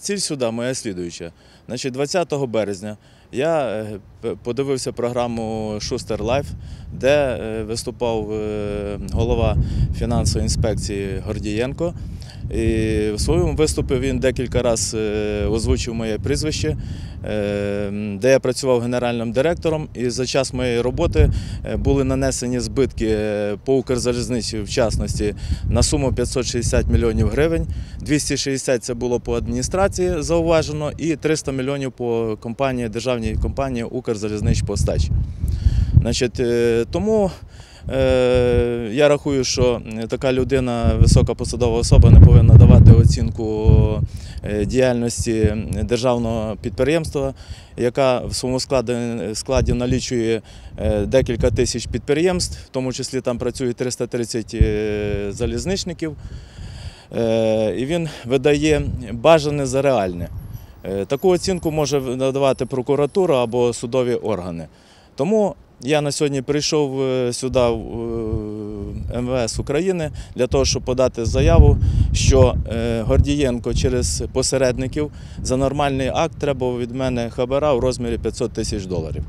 Ціль суда моя слідуюча. Значить, 20 березня я е, подивився програму Шустер Лайф, де е, виступав е, голова фінансової інспекції Гордієнко. І в своєму виступі він декілька разів озвучив моє прізвище, де я працював генеральним директором. І за час моєї роботи були нанесені збитки по Укрзалізниці, в частності, на суму 560 мільйонів гривень. 260 це було по адміністрації зауважено, і 300 мільйонів по компанії, державній компанії Укрзалізничпостач. Значить, е, тому е, я рахую, що така людина, висока посадова особа, не повинна давати оцінку е, діяльності державного підприємства, яка в своєму складі, складі налічує е, декілька тисяч підприємств, в тому числі там працює 330 е, залізничників. Е, і він видає бажане за реальне. Е, Таку оцінку може надавати прокуратура або судові органи. Тому я на сьогодні прийшов е, сюди в е, МВС України для того, щоб подати заяву, що Гордієнко через посередників за нормальний акт треба від мене хабара в розмірі 500 тисяч доларів.